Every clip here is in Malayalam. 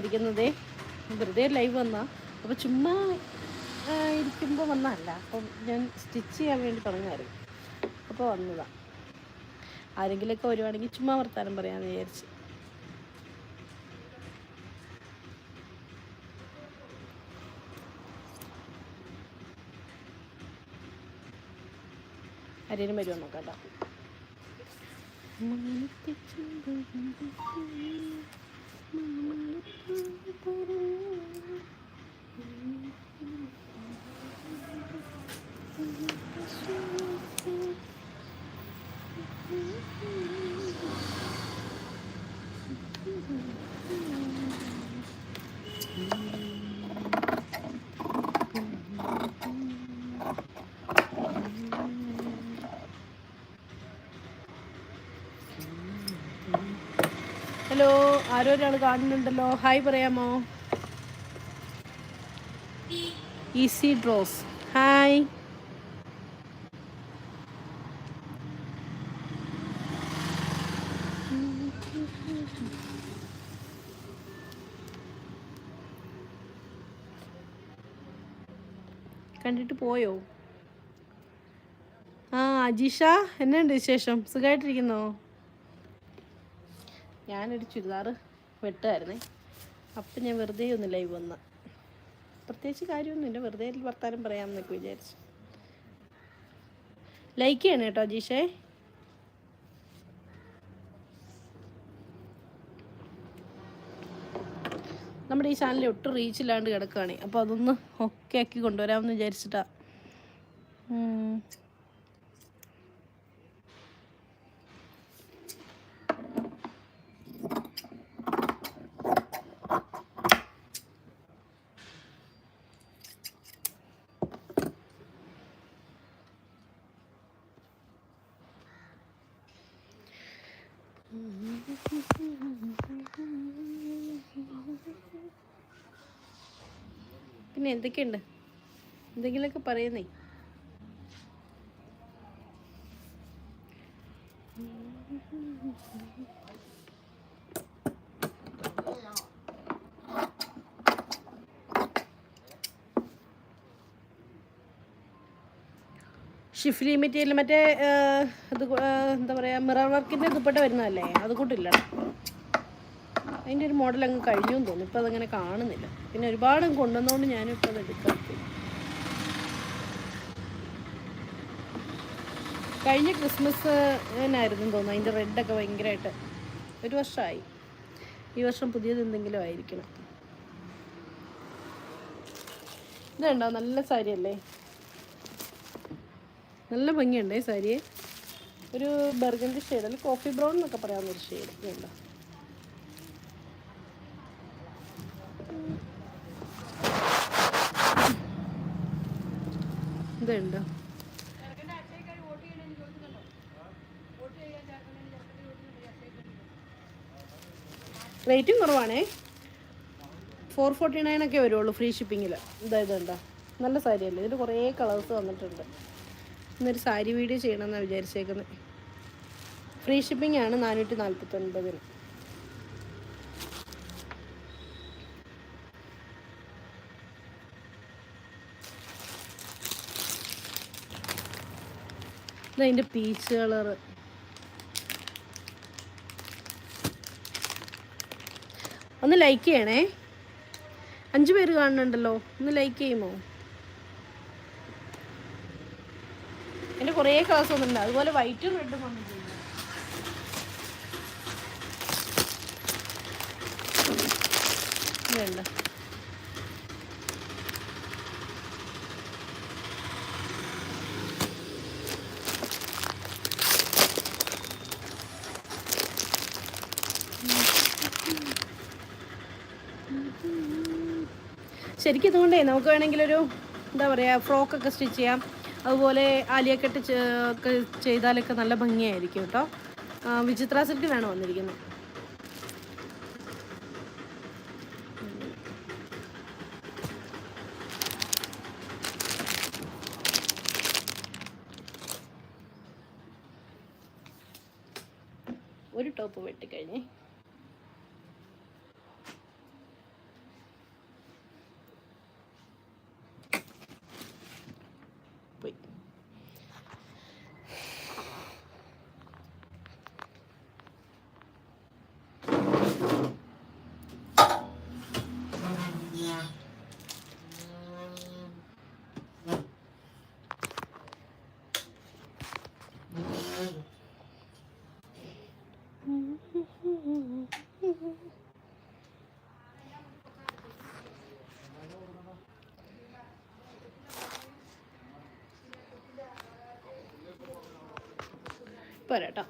ഇരിക്കുന്നതേ വെറുതെ ലൈവ് വന്നാ. അപ്പോൾ ചുമ്മാ ഇരിക്കുമ്പോൾ വന്നതല്ല. അപ്പം ഞാൻ സ്റ്റിച്ച് ചെയ്യാൻ വേണ്ടി തുടങ്ങിയായിരുന്നു അപ്പോൾ വന്നതാ. ആരെങ്കിലുമൊക്കെ വരുവാണെങ്കിൽ ചുമ്മാ വർത്താനം പറയാമെന്ന് വിചാരിച്ച്. ആരേലും വരുമോ നോക്കാം കേട്ടോ ഹലോ ആരോ ഒരാൾ കാണുന്നുണ്ടല്ലോ. ഹായ് പറയാമോ? ഈസി ഡ്രോസ് ഹായ് കണ്ടിട്ട് പോയോ? ആ അജീഷ എന്നുണ്ട് വിശേഷം? സുഖമായിട്ടിരിക്കുന്നോ ഞാനൊരു ചുരിദാർ വെട്ടുമായിരുന്നേ അപ്പം ഞാൻ വെറുതെ ഒന്ന് ലൈവ് വന്ന. പ്രത്യേകിച്ച് കാര്യമൊന്നുമില്ല വെറുതെ വർത്താനം പറയാമെന്നൊക്കെ വിചാരിച്ചു. ലൈക്ക് ചെയ്യണം കേട്ടോ അജീഷേ നമ്മുടെ ഈ ചാനലിൽ ഒട്ടും റീച്ച് ഇല്ലാണ്ട് കിടക്കുകയാണ് അപ്പോൾ അതൊന്ന് ഒക്കെ ആക്കി കൊണ്ടുവരാമെന്ന് വിചാരിച്ചിട്ടാ. പിന്നെ എന്തൊക്കെയുണ്ട്? എന്തെങ്കിലുമൊക്കെ പറയുന്നേ. ഷിഫ്ലി മെറ്റീരിയൽ മറ്റേ ഇത് എന്താ പറയുക മിറർ വർക്കിന്റെ ദുപ്പട്ട വരുന്നതല്ലേ? അത് കൂട്ടില്ല അതിന്റെ ഒരു മോഡൽ അങ്ങ് കഴിഞ്ഞു എന്ന് തോന്നുന്നു. ഇപ്പം അതങ്ങനെ കാണുന്നില്ല. പിന്നെ ഒരുപാട് കൊണ്ടുവന്നുകൊണ്ട് ഞാനിപ്പോൾ അത് എടുക്കാം കഴിഞ്ഞ ക്രിസ്മസ് ആയിരുന്നു തോന്നുന്നു അതിന്റെ റെഡൊക്കെ ഭയങ്കരമായിട്ട് ഒരു വർഷമായി ഈ വർഷം പുതിയത് എന്തെങ്കിലും ആയിരിക്കണം. ഇതുണ്ടോ? നല്ല സാരി അല്ലേ നല്ല ഭംഗിയുണ്ട് സാരിയെ ഒരു ബർഗന്റെ ഷെയ്ഡ് അല്ലെങ്കിൽ കോഫി ബ്രൗൺ എന്നൊക്കെ പറയാവുന്ന ഒരു ഷെയ്ഡ് വേണ്ട ഇതുണ്ട്? റേറ്റും കുറവാണേ. ഫോർ ഫോർട്ടി നയൻ ഒക്കെ വരുള്ളൂ ഫ്രീ ഷിപ്പിങ്ങിൽ ഇതാ ഇതുണ്ടോ? നല്ല സാരിയല്ലേ? ഇതിൽ കുറേ കളേഴ്സ് വന്നിട്ടുണ്ട്. ഇന്നൊരു സാരി വീഡിയോ ചെയ്യണമെന്നാണ് വിചാരിച്ചേക്കുന്നത്. ഫ്രീ ഷിപ്പിംഗ് ആണ് നാനൂറ്റി നാൽപ്പത്തൊൻപതിന് ഇതതിന്റെ പീച്ച് കളറ് ഒന്ന് ലൈക്ക് ചെയ്യണേ. അഞ്ച് പേര് കാണുന്നുണ്ടല്ലോ ഒന്ന് ലൈക്ക് ചെയ്യുമോ? കുറേ കളേഴ്സ് വന്നിട്ടുണ്ട്. അതുപോലെ വൈറ്റും റെഡും വന്നിട്ടുണ്ട്. വേണ്ട ശരിക്കും ഇതുകൊണ്ടേ നമുക്ക് വേണമെങ്കിലൊരു എന്താ പറയുക ഫ്രോക്കൊക്കെ സ്റ്റിച്ച് ചെയ്യാം. അതുപോലെ ആലിയക്കെട്ട് ചെ- ഒക്കെ ചെയ്താലൊക്കെ നല്ല ഭംഗിയായിരിക്കും കേട്ടോ. വിചിത്ര വിചിത്ര വേണം വന്നിരിക്കുന്നത് ഒരു ടോപ്പ് വെട്ടിക്കഴിഞ്ഞേ. വരാം കേട്ടോ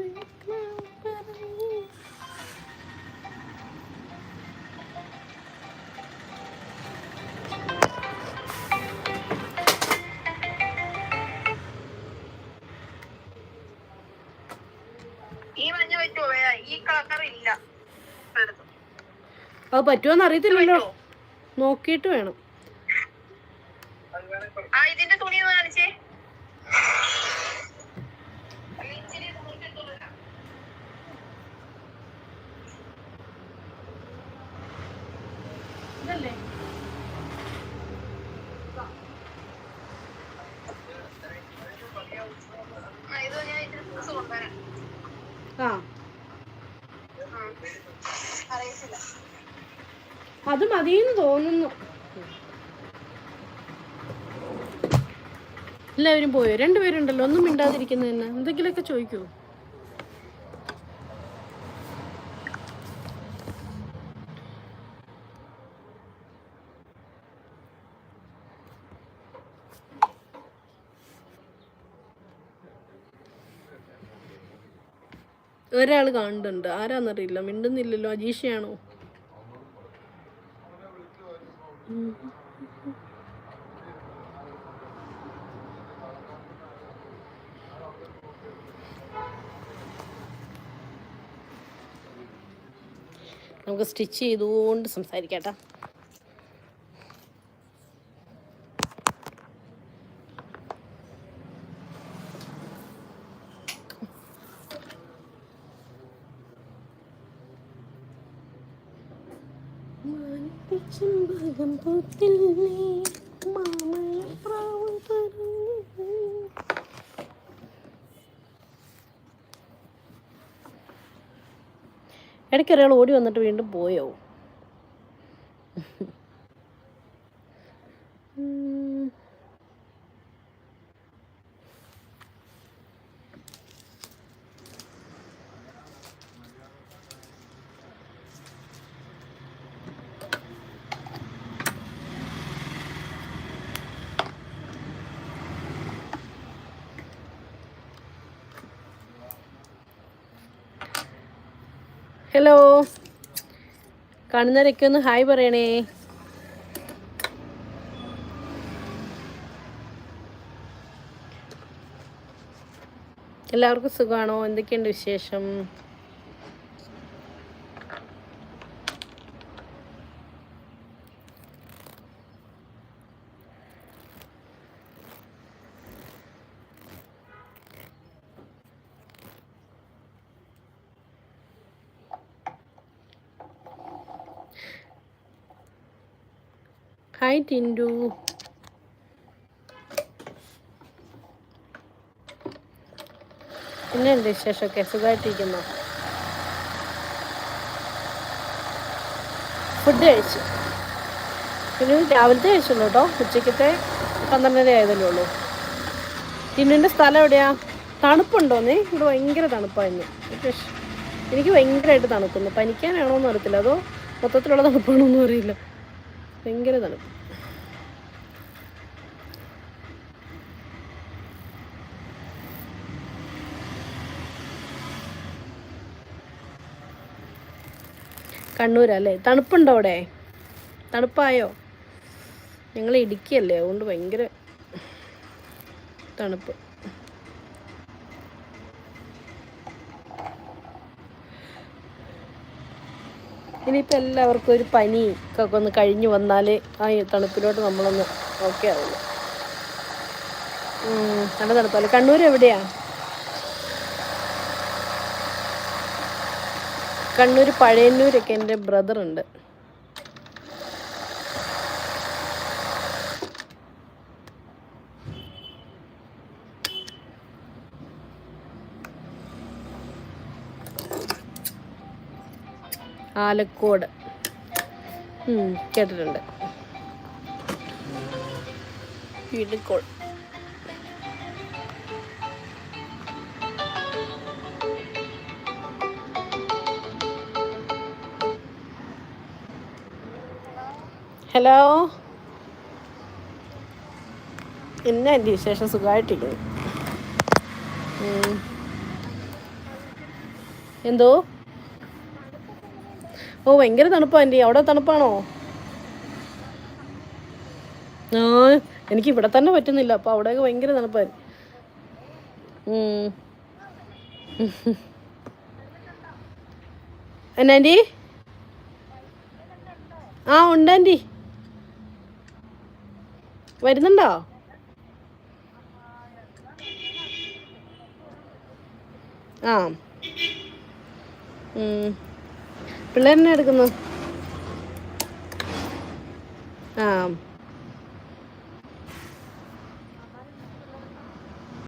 ഈ പറ്റുമോ ഈ കളർ ഇല്ല. അത് പറ്റുമോന്ന് അറിയത്തില്ലല്ലോ. നോക്കിയിട്ട് വേണം. ആ ഇതിന്റെ തുണി കാണിച്ചേ. ഇതല്ലേ? ആ, ഇത് ഞാൻ ഇതിന് ഡ്രസ് കൊണ്ടുവരാം ആ അറിയത്തില്ല അത് മതിയെന്ന് തോന്നുന്നു. എല്ലാവരും പോയോ? രണ്ടുപേരുണ്ടല്ലോ ഒന്നും മിണ്ടാതിരിക്കുന്നതന്നെ എന്തെങ്കിലുമൊക്കെ ചോദിക്കൂ. ഒരാൾ കാണുന്നുണ്ട്. ആരാന്നറിയില്ല. മിണ്ടുന്നില്ലല്ലോ അജീഷയാണോ? നമുക്ക് സ്റ്റിച്ച് ചെയ്തുകൊണ്ട് സംസാരിക്കാം കേട്ടോ. പറഞ്ഞില്ലേ ഇടയ്ക്ക് ഒരാൾ ഓടി വന്നിട്ട് വീണ്ടും പോയോ ഉം. ഹലോ. കാണുന്നവരൊക്കെ ഒന്ന് ഹായ് പറയണേ. എല്ലാവർക്കും സുഖമാണോ എന്തൊക്കെയുണ്ട് വിശേഷം? ഹായ് ടിൻഡു പിന്നെ എന്ത് വിശേഷമൊക്കെ? സുഖമായിട്ടിരിക്കുന്നു? ഫുഡ് കഴിച്ചു. പിന്നെ രാവിലത്തെ കഴിച്ചുള്ളൂ കേട്ടോ. ഉച്ചക്കത്തെ പന്ത്രണ്ടര ആയതല്ലേ ഉള്ളൂ. ടിന്നുവിന്റെ സ്ഥലം എവിടെയാ? തണുപ്പുണ്ടോന്നേ ഇവിടെ ഭയങ്കര തണുപ്പായിരുന്നു. എനിക്ക് ഭയങ്കരമായിട്ട് തണുക്കുന്നു പനിക്കാനാണോ എന്ന് അറിയത്തില്ല. അതോ മൊത്തത്തിലുള്ള തണുപ്പാണോ എന്നും അറിയില്ല. ഭയങ്കര തണുപ്പ്. കണ്ണൂരല്ലേ തണുപ്പുണ്ടോ അവിടെ? തണുപ്പായോ? ഞങ്ങൾ ഇടുക്കിയല്ലേ അതുകൊണ്ട് ഭയങ്കര തണുപ്പ്. ഇനിയിപ്പോൾ എല്ലാവർക്കും ഒരു പനി ഒക്കെ ഒന്ന് കഴിഞ്ഞ് വന്നാലേ ആ തണുപ്പിലോട്ട് നമ്മളൊന്ന് ഓക്കെ ആവുള്ളൂ നല്ല തണുപ്പല്ലേ? കണ്ണൂർ എവിടെയാ? കണ്ണൂർ പഴയന്നൂരൊക്കെ എന്റെ ബ്രദർ ആലക്കോട്. കേട്ടിട്ടുണ്ട്. ഹലോ? എന്നാ എന്റെ വിശേഷം? സുഖമായിട്ടിരിക്കുന്നു എന്തോ? ഓ ഭയങ്കര തണുപ്പാണ് എന്റെ അവിടെ തണുപ്പാണോ? ആ എനിക്ക് ഇവിടെ തന്നെ പറ്റുന്നില്ല. അപ്പോൾ അവിടെയൊക്കെ ഭയങ്കര തണുപ്പായി. എന്നാ ആ ഉണ്ട് വരുന്നുണ്ടോ? ആ. പിള്ളേരെന്നെ എടുക്കുന്നു? ആ.